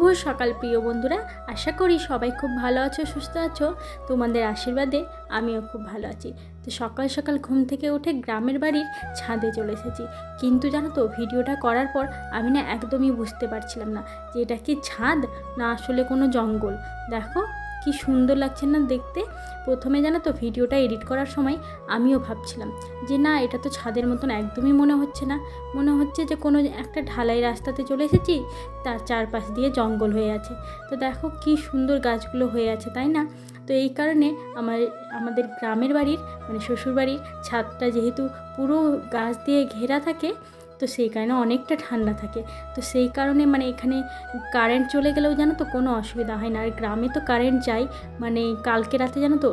শুভ সকাল প্রিয় বন্ধুরা। আশা করি সবাই খুব ভালো আছো, সুস্থ আছো। তোমাদের আশীর্বাদে আমিও খুব ভালো আছি। তো সকাল সকাল ঘুম থেকে উঠে গ্রামের বাড়ির ছাদে চলে এসেছি। কিন্তু জানো তো, ভিডিওটা করার পর আমি না একদমই বুঝতে পারছিলাম না যে এটা কি ছাদ না আসলে কোনো জঙ্গল। দেখো কি সুন্দর লাগছে না দেখতে? প্রথমে জানো তো ভিডিওটা এডিট করার সময় আমিও ভাবছিলাম যে না, এটা তো ছাদের মতন একদমই মনে হচ্ছে না। মনে হচ্ছে যে কোনো একটা ঢালাই রাস্তাতে চলে এসেছি, তার চারপাশ দিয়ে জঙ্গল হয়ে আছে। তো দেখো কি সুন্দর গাছগুলো হয়ে আছে, তাই না? তো এই কারণে আমার, আমাদের গ্রামের বাড়ির মানে শ্বশুরবাড়ির ছাদটা যেহেতু পুরো গাছ দিয়ে ঘেরা থাকে তো সেই কারণে অনেকটা ঠান্ডা থাকে। তো সেই কারণে মানে এখানে কারেন্ট চলে গেলেও জানো তো কোনো অসুবিধা হয় না। আর গ্রামে তো কারেন্ট যায় মানে কালকে রাতে জানো তো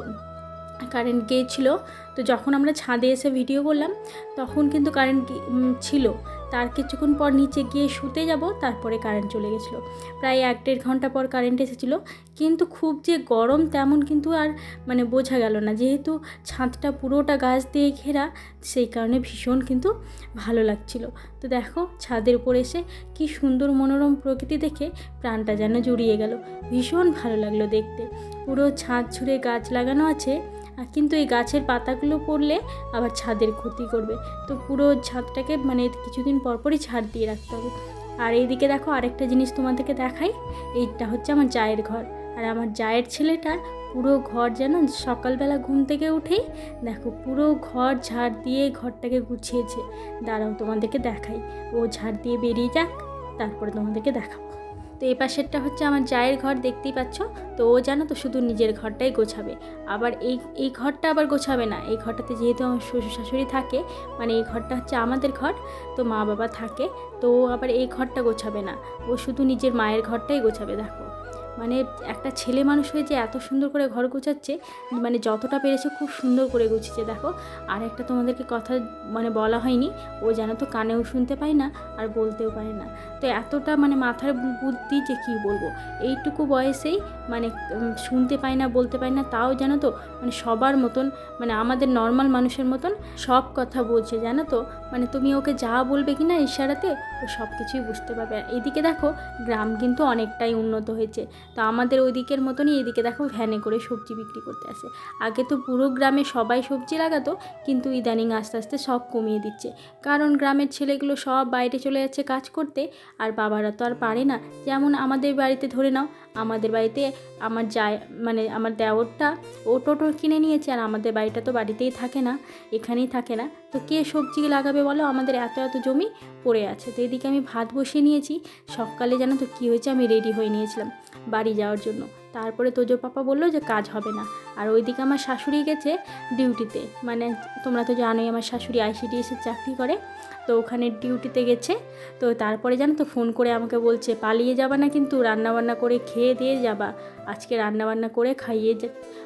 কারেন্ট গিয়েছিল তো যখন আমরা ছাদে এসে ভিডিও করলাম, তখন কিন্তু কারেন্ট ছিল। তার কিছুক্ষণ পর নিচে গিয়ে শুতে যাব, তারপরে কারেন্ট চলে গেছিল। প্রায় এক দেড় ঘণ্টা পর কারেন্ট এসেছিল। কিন্তু খুব যে গরম তেমন কিন্তু আর মানে বোঝা গেল না। যেহেতু ছাদটা পুরোটা গাছ দিয়ে ঘেরা, সেই কারণে ভীষণ কিন্তু ভালো লাগছিল। তো দেখো, ছাদের উপর এসে কি সুন্দর মনোরম প্রকৃতি দেখে প্রাণটা যেন জুড়িয়ে গেল। ভীষণ ভালো লাগল দেখতে। পুরো ছাদ ছুঁড়ে গাছ লাগানো আছে। কিন্তু এই গাছের পাতাগুলো পড়লে আবার ছাদের ক্ষতি করবে। তো পুরো ছাদটাকে মানে কিছুদিন পরপরই ছাদ দিয়ে রাখতে হবে। আর এইদিকে দেখো আরেকটা জিনিস তোমাদেরকে দেখাই। এইটা হচ্ছে আমার জায়ের ঘর। আর আমার জায়ের ছেলেটা পুরো ঘর যেন সকালবেলা ঘুম থেকে উঠেই দেখো পুরো ঘর ঝাড় দিয়ে ঘরটাকে গুছিয়েছে। দাঁড়াও তোমাদেরকে দেখাই। ও ঝাড় দিয়ে বেরিয়ে যাক, তারপরে তোমাদেরকে দেখাবো। তো এই পাশেরটা হচ্ছে আমার জায়ের ঘর, দেখতেই পাচ্ছ? তো ও জানো তো শুধু নিজের ঘরটাই গোছাবে। আবার এই এই ঘরটা আবার গোছাবে না। এই ঘরটাতে যেহেতু আমার শ্বশুর শাশুড়ি থাকে মানে এই ঘরটা হচ্ছে আমাদের ঘর, তো মা বাবা থাকে, তো ও আবার এই ঘরটা গোছাবে না। ও শুধু নিজের মায়ের ঘরটাই গোছাবে, দেখো। মানে একটা ছেলে মানুষ হয়ে যে এত সুন্দর করে ঘর গোছাচ্ছে মানে যতটা পেরেছে খুব সুন্দর করে গুছিয়েছে। দেখো, আর একটা তোমাদেরকে কথা মানে বলা হয়নি, ও যেন তো কানেও শুনতে পায় না আর বলতেও পারে না। তো এতটা মানে মাথার বুদ্ধি যে কী বলব? এইটুকু বয়সেই মানে শুনতে পায় না, বলতে পায় না, তাও জানো তো মানে সবার মতন মানে আমাদের নর্মাল মানুষের মতন সব কথা বলছে, জানো তো? মানে তুমি ওকে যা বলবে কি না ইশারাতে ও সব কিছুই বুঝতে পারবে। এদিকে দেখো, গ্রাম কিন্তু অনেকটাই উন্নত হয়েছে। তো আমাদের ওই দিকের মতনই এদিকে দেখো ভ্যানে করে সবজি বিক্রি করতে আসে। আগে তো পুরো গ্রামে সবাই সবজি লাগাতো, কিন্তু ইদানিং আস্তে আস্তে সব কমিয়ে দিচ্ছে। কারণ গ্রামের ছেলেগুলো সব বাইরে চলে যাচ্ছে কাজ করতে, আর বাবারা তো আর পারে না। যেমন আমাদের বাড়িতে ধরে নাও, আমাদের বাড়িতে আমার যায় মানে আমার দেওরটা ও টোটো কিনে নিয়েছে, আর আমাদের বাড়িটা তো বাড়িতেই থাকে না, এখানেই থাকে না। তো কে সবজি লাগাবে বলো? আমাদের এত এত জমি পড়ে আছে। তো এদিকে আমি ভাত বসিয়ে নিয়েছি। সকালে জানো তো কী হয়েছে? আমি রেডি হয়ে নিয়েছিলাম। বাড়ি যাওয়ার জন্য। তারপরে তোজো পাপা বলল যে, কাজ হবে না। আর ওইদিকে আমার শাশুড়ি গেছে ডিউটিতে। মানে তোমরা তো জানোই আমার শাশুড়ি আইসিডিএসের চাকরি করে, তো ওখানে ডিউটিতে গেছে। তো তারপরে জানো তো ফোন করে আমাকে বলছে, পালিয়ে যাবা না কিন্তু, রান্নাবান্না করে খেয়ে দিয়ে যাবা। আজকে রান্নাবান্না করে খাইয়ে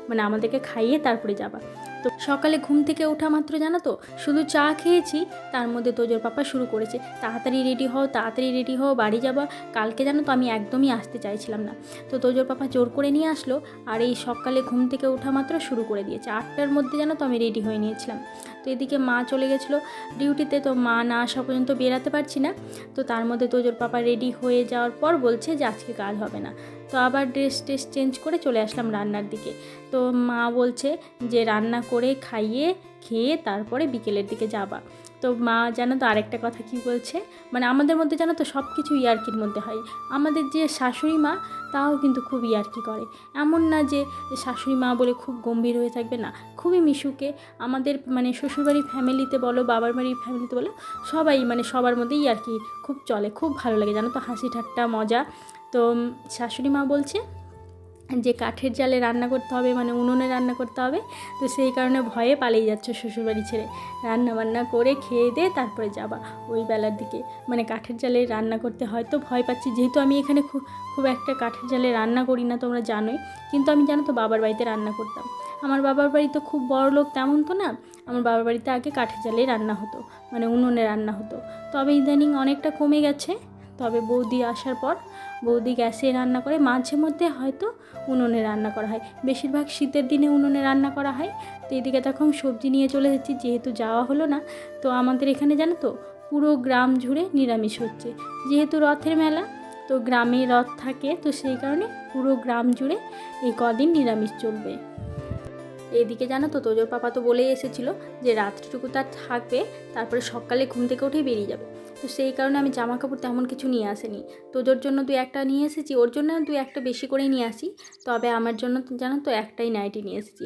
মানে আমাদেরকে খাইয়ে তারপরে যাবা। তো সকালে ঘুম থেকে ওঠা মাত্র জানো তো, শুধু চা খেয়েছি, তার মধ্যে তোজোর পাপা শুরু করেছে। তাড়াতাড়ি রেডি হও, তাড়াতাড়ি রেডি হও, বাড়ি যাবা। কালকে জানো তো আমি একদমই আসতে চাইছিলাম না। তো তোজোর পাপা জোর করে নিয়ে আসলো আর এই সকালে ঘুম থেকে ওঠা মাত্র শুরু করে দিয়েছে। আটটার মধ্যে যেন তো আমি রেডি হয়ে নিয়েছিলাম। তো এদিকে মা চলে গেছিল। ডিউটিতে তো মা না আসা পর্যন্ত বেরাতে পারছি না। তো তার মধ্যে তোজোর পাপা রেডি হয়ে যাওয়ার পর বলছে যে আজকে কাজ হবে না। তো আবার ড্রেস টেস চেঞ্জ করে চলে আসলাম রান্নার দিকে। তো মা বলছে যে রান্না করে খাইয়ে খেয়ে তারপরে বিকেলের দিকে যাবা। তো মা জানো তো আরেকটা কথা কি বলছে? মানে আমাদের মধ্যে জানো তো সব কিছু ইয়ার্কির মধ্যে হয়। আমাদের যে শাশুড়ি মা, তাও কিন্তু খুব ইয়ার্কি করে। এমন না যে শাশুড়ি মা বলে খুব গম্ভীর হয়ে থাকবে না। খুবই মিশুকে। আমাদের মানে শ্বশুরবাড়ির ফ্যামিলিতে বলো বাবার বাড়ির ফ্যামিলিতে বলো, সবাই মানে সবার মধ্যেই আর কি খুব চলে। খুব ভালো লাগে জানো তো হাসি ঠাট্টা, মজা। তো শাশুড়ি মা বলছে যে কাঠের জালে রান্না করতে হবে মানে উনুনে রান্না করতে হবে, তো সেই কারণে ভয়ে পালিয়ে যাচ্ছ শ্বশুরবাড়ি ছেড়ে। রান্না বান্না করে খেয়ে দিয়ে তারপরে যাবা ওই বেলার দিকে। মানে কাঠের জালে রান্না করতে হয়তো ভয় পাচ্ছি। যেহেতু আমি এখানে খুব খুব একটা কাঠের জালে রান্না করি না, তোমরা জানোই। কিন্তু আমি জানো তো বাবার বাড়িতে রান্না করতাম। আমার বাবার বাড়ি তো খুব বড় লোক তেমন তো না, আমার বাবার বাড়িতে আগে কাঠের জালেই রান্না হতো মানে উনুনে রান্না হতো। তবে ইদানিং অনেকটা কমে গেছে। তবে বৌদি আসার পর বৌদি গ্যাসে রান্না করে মাঝে মধ্যে হয়তো উনুনে রান্না করা হয়। বেশিরভাগ শীতের দিনে উনুনে রান্না করা হয়। তো এদিকে তখন সবজি নিয়ে চলে এসেছি, যেহেতু যাওয়া হলো না। তো আমাদের এখানে জানো তো, পুরো গ্রাম জুড়ে নিরামিষ হচ্ছে। যেহেতু রথের মেলা, তো গ্রামে রথ থাকে, তো সেই কারণে পুরো গ্রাম জুড়ে এই কদিন নিরামিষ চলবে। এদিকে জানো তো, তোজোর পাপা তো বলেই এসেছিল যে রাত্রিটুকু তার থাকবে, তারপরে সকালে ঘুম থেকে উঠেই বেরিয়ে যাবে। তো সেই কারণে আমি জামা কাপড় তেমন কিছু নিয়ে আসিনি। তোদের জন্য দু একটা নিয়ে এসেছি, ওর জন্য দু একটা বেশি করেই নিয়ে আসি। তবে আমার জন্য জানো তো একটাই নাইটি নিয়ে এসেছি।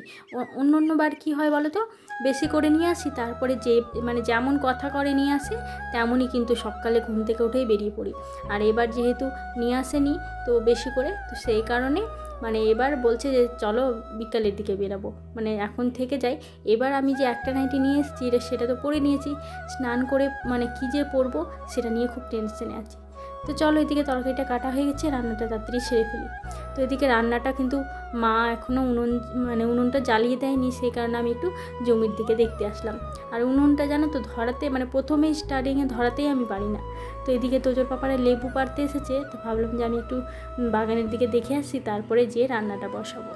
অন্য অন্য বার কী হয় বলো তো? বেশি করে নিয়ে আসি, তারপরে যে মানে যেমন কথা করে নিয়ে আসে, তেমনই কিন্তু সকালে ঘুম থেকে উঠেই বেরিয়ে পড়ি। আর এবার যেহেতু নিয়ে আসেনি তো বেশি করে, তো সেই কারণে মানে এবার বলছে যে, চলো বিকালের দিকে বেরাবো। মানে এখন থেকে যাই। এবার আমি যে একটা নাইটি নিয়ে এসেছি সেটা তো পরে নিয়েছি। স্নান করে মানে কী যে পরবো, সেটা নিয়ে খুব টেনশনে আছি। তো চলো এদিকে তরকারিটা কাটা হয়ে গেছে, রান্নাটা তাড়াতাড়ি সেরে ফেলি। তো এদিকে রান্নাটা কিন্তু মা এখনও উনুন মানে উনুনটা জ্বালিয়ে দেয়নি, সেই কারণে আমি একটু জমির দিকে দেখতে আসলাম। আর উনুনটা জানো তো ধরাতে মানে প্রথমেই স্টার্টিংয়ে ধরাতেই আমি পারি না। তো এদিকে তোজোর পাপারা লেবু পাড়তে এসেছে, তো ভাবলাম যে আমি একটু বাগানের দিকে দেখে আসি, তারপরে যেয়ে রান্নাটা বসাবো।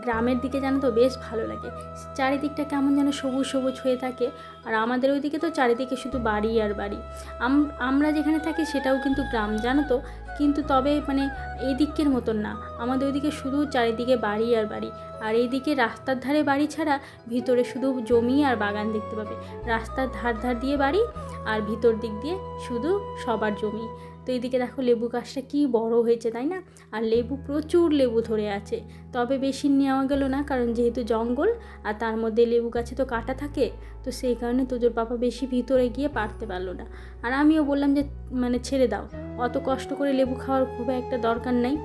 গ্রামের দিকে জানো তো বেশ ভালো লাগে। চারিদিকটা কেমন যেন সবুজ সবুজ হয়ে থাকে, আর আমাদের ওইদিকে তো চারিদিকে শুধু বাড়ি আর বাড়ি। আম- আমরা যেখানে থাকি সেটাও কিন্তু গ্রাম, জানো তো? কিন্তু তবে মানে এই দিকের মতন না। আমাদের ওইদিকে শুধু চারিদিকে বাড়ি আর বাড়ি। আর এইদিকে রাস্তার ধারে বাড়ি ছাড়া ভিতরে শুধু জমি আর বাগান দেখতে পাবে। রাস্তার ধার ধার দিয়ে বাড়ি আর ভিতর দিক দিয়ে শুধু সবার জমি। তো এইদিকে দেখো লেবু গাছটা কি বড় হয়েছে, তাই না? আর লেবু প্রচুর লেবু ধরে আছে। তবে বেশি নেওয়া গেল না, কারণ যেহেতু জঙ্গল আর তার মধ্যে লেবু গাছে তো কাটা থাকে, তো সেই কারণে তোজোর পাপা বেশি ভিতরে গিয়ে পারতে পারল না। আর আমিও বললাম যে মানে ছেড়ে দাও। অত কষ্ট করে লেবু খাওয়ার খুব একটা দরকার নাই।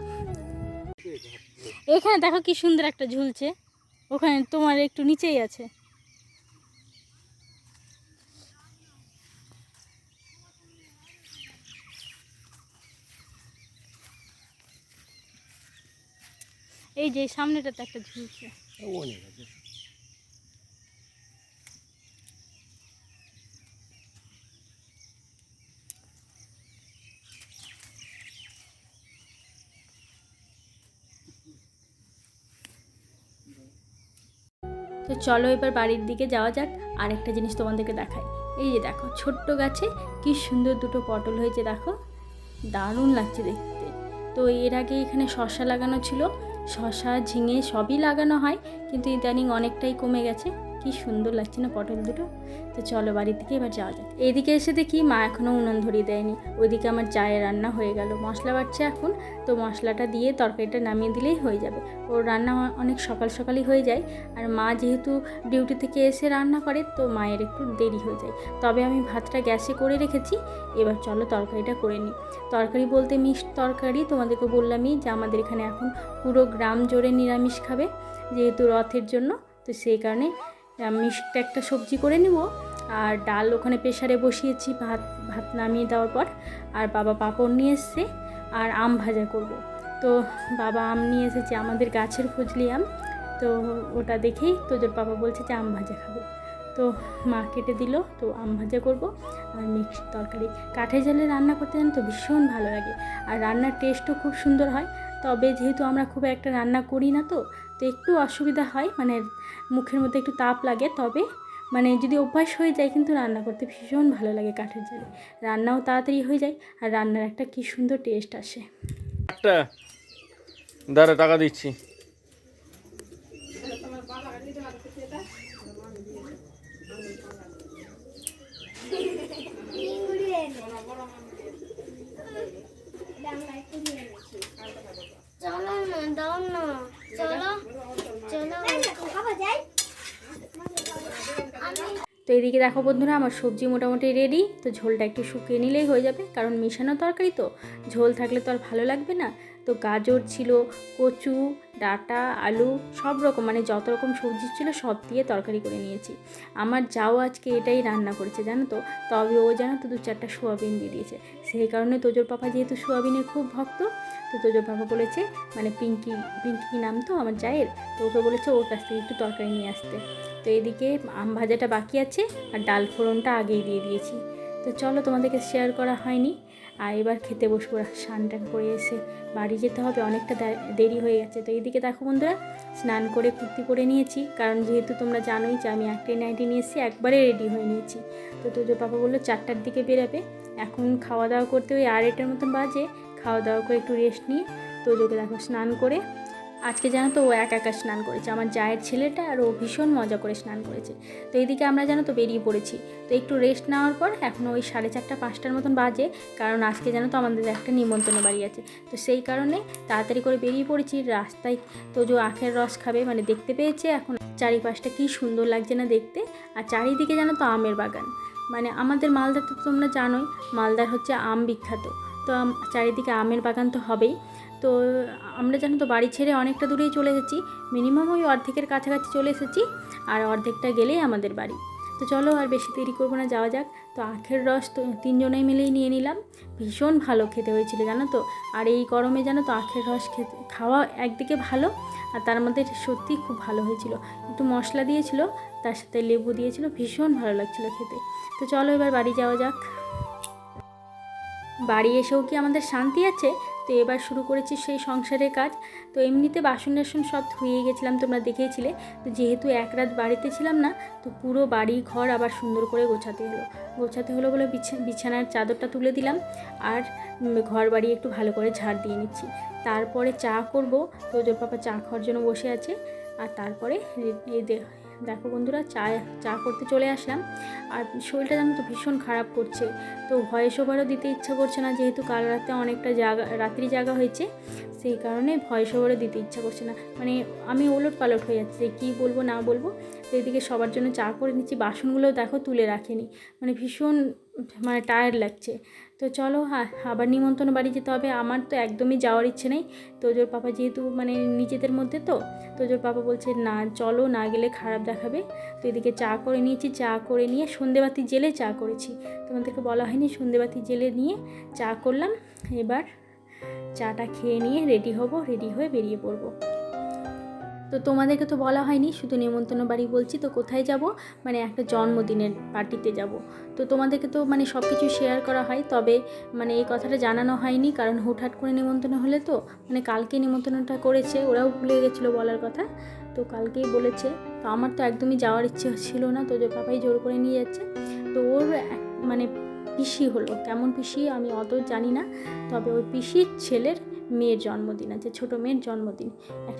এখানে দেখো কি সুন্দর একটা ঝুলছে। ওখানে তোমার একটু নিচেই আছে। এই যে সামনেটাতে একটা ঝুলছে। তো চলো এবার বাড়ির দিকে যাওয়া যাক, আরেকটা জিনিস তোমাদেরকে দেখাই। এই যে দেখো, ছোট্ট গাছে কি সুন্দর দুটো পটল হয়েছে দেখো। দারুণ লাগছে দেখতে। তো এর আগে এখানে শশা লাগানো ছিল শশা ঝিঙে সবই লাগানো হয়, কিন্তু ইদানিং অনেকটাই কমে গেছে। কি সুন্দর লাগছে না পটল দুটো? তো চলো বাড়ির দিকে এবার যাওয়া যাক। এইদিকে এসে দেখি মা এখনও উনুন ধরিয়ে দেয়নি। ওইদিকে আমার চায়ের রান্না হয়ে গেল। মশলা বাড়ছে এখন, তো মশলাটা দিয়ে তরকারিটা নামিয়ে দিলেই হয়ে যাবে। ওর রান্না অনেক সকাল সকালই হয়ে যায়। আর মা যেহেতু ডিউটি থেকে এসে রান্না করে, তো মায়ের একটু দেরি হয়ে যায়। তবে আমি ভাতটা গ্যাসে করে রেখেছি। এবার চলো তরকারিটা করে নিই। তরকারি বলতে মিক্সড তরকারি, তোমাদেরকে বললামই যে আমাদের এখানে এখন পুরো গ্রাম জোরে নিরামিষ খাবে, যেহেতু রথের জন্য। তো সেই কারণে মিক্সড একটা সবজি করে নিব। আর ডাল ওখানে প্রেশারে বসিয়েছি, ভাত ভাত নামিয়ে দেওয়ার পর। আর বাবা পাঁপড় নিয়ে এসছে আর আম ভাজা করব। তো বাবা আম নিয়ে এসেছে, আমাদের গাছের ফজলি আম। তো ওটা দেখেই তোদের বাবা বলছে যে আম ভাজা খাবে। তো মা কেটে দিল, তো আম ভাজা করব। আর মিক্সড তরকারি। কাঠের জালে রান্না করতে জানো তো ভীষণ ভালো লাগে। আর রান্নার টেস্টও খুব সুন্দর হয়। তবে যেহেতু আমরা খুব একটা রান্না করি না তো তো একটু অসুবিধা হয় মানে মুখের মধ্যে একটু তাপ লাগে। তবে মানে যদি অভ্যাস হয়ে যায় কিন্তু রান্না করতে ভীষণ ভালো লাগে কাঠের জালে রান্নাও তাড়াতাড়ি হয়ে যায় আর রান্নার একটা কি সুন্দর টেস্ট আসে। দাঁড়া টাকা দিচ্ছি চলো না না। চলো চলো। তো এদিকে দেখো বন্ধুরা, আমার সবজি মোটামুটি রেডি তো ঝোলটা একটু শুকিয়ে নিলেই হয়ে যাবে, কারণ মিশানো তরকারি তো। ঝোল থাকলে তো আর ভালো লাগবে না। তো গাজর ছিল, কচু, ডাটা, আলু, সব রকম মানে যত রকম সবজি ছিল সব দিয়ে তরকারি করে নিয়েছি। আমার যাও আজকে এটাই রান্না করেছে, জানো তো? তবে ও জানো তো দু চারটা সোয়াবিন দিয়ে দিয়েছে। সেই কারণে তোজোর পাপা যেহেতু সোয়াবিনের খুব ভক্ত, তো তোজোর পাপা বলেছে মানে পিঙ্কি পিঙ্কি নাম তো আমার জায়ের, তো ওকে বলেছে ওর কাছ থেকে একটু তরকারি নিয়ে আসতে। তো এদিকে আম ভাজাটা বাকি আছে, আর ডাল ফোড়নটা আগেই দিয়ে দিয়েছি। তো চলো তোমাদেরকে শেয়ার করা হয়নি। আর এবার খেতে বসবো, স্নান টান করে এসে বাড়ি যেতে হবে, অনেকটা দেরি হয়ে গেছে। তো এইদিকে দেখো বন্ধুরা, স্নান করে কুর্তি করে নিয়েছি, কারণ যেহেতু তোমরা জানোই যে আমি একটাই নাইটি নিয়ে এসেছি, একবারে রেডি হয়ে নিয়েছি। তো তোজো পাপা বলল চারটার দিকে বেরোবে, এখন খাওয়া দাওয়া করতে ওই আড়াইটার মতন বাজে খাওয়া দাওয়া করে একটু রেস্ট নিয়ে তোজোকে দেখো স্নান করে আজকে জানো তো ও একা একা স্নান করেছে, আমার জায়ের ছেলেটা আর ও ভীষণ মজা করে স্নান করেছে। তো এইদিকে আমরা জানো তো বেরিয়ে পড়েছি। তো একটু রেস্ট নেওয়ার পর এখন ওই সাড়ে চারটা, পাঁচটার মতন বাজে, কারণ আজকে জানো তো আমাদের একটা নিমন্ত্রণ বাড়ি আছে। তো সেই কারণে তাড়াতাড়ি করে বেরিয়ে পড়েছি রাস্তায়। তো যে আখের রস খাবে মানে দেখতে পেয়েছে এখন চারিপাশটা কি সুন্দর লাগছে না দেখতে, আর চারিদিকে জানো তো আমের বাগান। মানে আমাদের মালদা তো তোমরা জানোই, মালদার হচ্ছে আম বিখ্যাত। তো চারিদিকে আমের বাগান তো হবেই। তো আমরা জানো তো বাড়ি ছেড়ে অনেকটা দূরেই চলে এসেছি। মিনিমাম ওই অর্ধেকের কাছাকাছি চলে এসেছি আর অর্ধেকটা গেলেই আমাদের বাড়ি। তো চলো আর বেশি দেরি করব না, যাওয়া যাক। তো আখের রস তো তিনজনেই মিলেই নিয়ে নিলাম। ভীষণ ভালো খেতে হয়েছিল জানো তো। আর এই গরমে জানো তো আখের রস খেতে খাওয়া একদিকে ভালো আর তার মধ্যে সত্যি খুব ভালো হয়েছিল। একটু মশলা দিয়েছিল, তার সাথে লেবু দিয়েছিল, ভীষণ ভালো লাগছিল খেতে। তো চলো এবার বাড়ি যাওয়া যাক। বাড়ি এসেও কি আমাদের শান্তি আছে? তো এবার শুরু করেছি সেই সংসারের কাজ। তো এমনিতে বাসন টাসন সব ধুয়ে গেছিলাম, তোমরা দেখেছিলে। তো যেহেতু এক রাত বাড়িতে ছিলাম না, তো পুরো বাড়ি ঘর আবার সুন্দর করে গোছাতে হলো। গোছাতে হলো বলে বিছানার চাদরটা তুলে দিলাম আর ঘর বাড়ি একটু ভালো করে ঝাড় দিয়ে নিচ্ছি। তারপরে চা করব। তো ওদের পাপা চা খাওয়ার জন্য বসে আছে। আর তারপরে দেখো বন্ধুরা চা চা করতে চলে আসলাম। আর শরীরটা জানো তো ভীষণ খারাপ করছে। তো ভয়েস ওভারও দিতে ইচ্ছা করছে না, যেহেতু কাল রাতে অনেকটা জাগা, রাত্রি জাগা হয়েছে, সেই কারণে ভয়েস ওভারও দিতে ইচ্ছা করছে না। মানে আমি ওলট পালট হয়ে যাচ্ছে কি বলব না বলব। এদিকে সবার জন্য চা করে নিচ্ছি বাসনগুলো দেখো তুলে রাখেনি। মানে ভীষণ মানে টায়ার্ড লাগছে। তো চলো আবার নিমন্ত্রণ বাড়ি যেতে হবে। আমার তো একদমই যাওয়ার ইচ্ছে নেই। তোজোর পাপা যেহেতু মানে নিজেদের মধ্যে তো, তোজোর পাপা বলছে, না, চলো, না গেলে খারাপ দেখাবে। তো এদিকে চা করে নিয়েছি, চা করে নিয়ে সন্ধেবাতি জেলে চা করেছি। তোমাদেরকে বলা হয়নি, সন্ধেবাতি জেলে নিয়ে চা করলাম। এবার চাটা খেয়ে নিয়ে রেডি হব, রেডি হয়ে বেরিয়ে পড়ব। তো তোমাদেরকে তো বলা হয়নি, শুধু নেমন্তন্ন বাড়ি বলছি। তো কোথায় যাব? মানে একটা জন্মদিনের পার্টিতে যাব। তো তোমাদেরকে তো মানে সব কিছু শেয়ার করা হয়, তবে মানে এই কথাটা জানানো হয়নি, কারণ হুটহাট করে নিমন্ত্রণ হলে তো মানে কালকে নিমন্ত্রণটা করেছে, ওরাও ভুলে গেছিল বলার কথা। তো কালকেই বলেছে। তো আমার তো একদমই যাওয়ার ইচ্ছে ছিল না, তো পাপাই জোর করে নিয়ে যাচ্ছে। তো ওর মানে পিসি হলো, কেমন পিসি আমি অত জানি না, তবে ওই পিসির ছেলের মেয়ের জন্মদিন আছে, ছোটো মেয়ের জন্মদিন।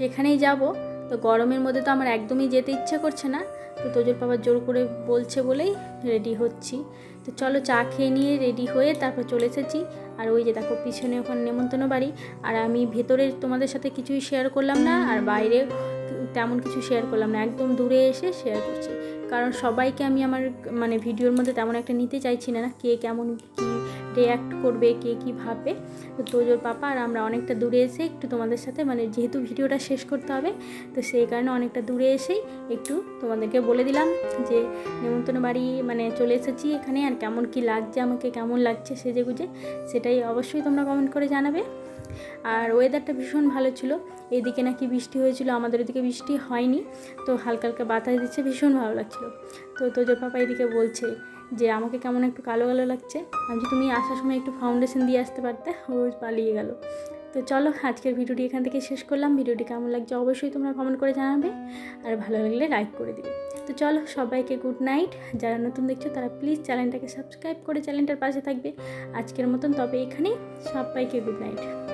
এখানেই যাব। তো গরমের মধ্যে তো আমার একদমই যেতে ইচ্ছে করছে না। তো তোজোর বাবা জোর করে বলছে বলেই রেডি হচ্ছি। তো চলো চা খেয়ে নিয়ে রেডি হয়ে তারপর চলে এসেছি। আর ওই যে দেখো পিছনে ওখানে নেমন্তন্ন বাড়ি। আর আমি ভেতরে তোমাদের সাথে কিছুই শেয়ার করলাম না। আর বাইরে তেমন কিছু শেয়ার করলাম না। একদম দূরে এসে শেয়ার করছি। কারণ সবাইকে আমি আমার মানে ভিডিওর মধ্যে তেমন একটা নিতে চাইছি না না কে কেমন কী রিয়্যাক্ট করবে, কে কী ভাববে। তো তোজোর পাপা আর আমরা অনেকটা দূরে এসে একটু তোমাদের সাথে মানে যেহেতু ভিডিওটা শেষ করতে হবে, তো সেই কারণে অনেকটা দূরে এসেই একটু তোমাদেরকে বলে দিলাম যে নিমন্ত্রণ বাড়ি মানে চলে এসেছি এখানে, আর কেমন কি লাগছে, আমাকে কেমন লাগছে সেজে গুজে সেটাই অবশ্যই তোমরা কমেন্ট করে জানাবে। আর ওয়েদারটা ভীষণ ভালো ছিল। এদিকে নাকি বৃষ্টি হয়েছিল, আমাদের ওদিকে বৃষ্টি হয়নি। তো হালকা হালকা বাতাস দিচ্ছে, ভীষণ ভালো লাগছিল। তো তোজোর পাপা এদিকে বলছে যে, আমাকে কেমন একটু কালো কালো লাগছে। আমি তুমি আসার সময় একটু ফাউন্ডেশন দিয়ে আসতে পারতে, ও পালিয়ে গেল। তো চলো, আজকের ভিডিওটি এখান থেকে শেষ করলাম। ভিডিওটি কেমন লাগছে অবশ্যই তোমরা কমেন্ট করে জানাবে। আর ভালো লাগলে লাইক করে দিবে। তো চলো, সবাইকে গুড নাইট যারা নতুন দেখছ, তারা প্লিজ চ্যানেলটাকে সাবস্ক্রাইব করে চ্যানেলটার পাশে থাকবে। আজকের মতন তবে এখানেই। সবাইকে গুড নাইট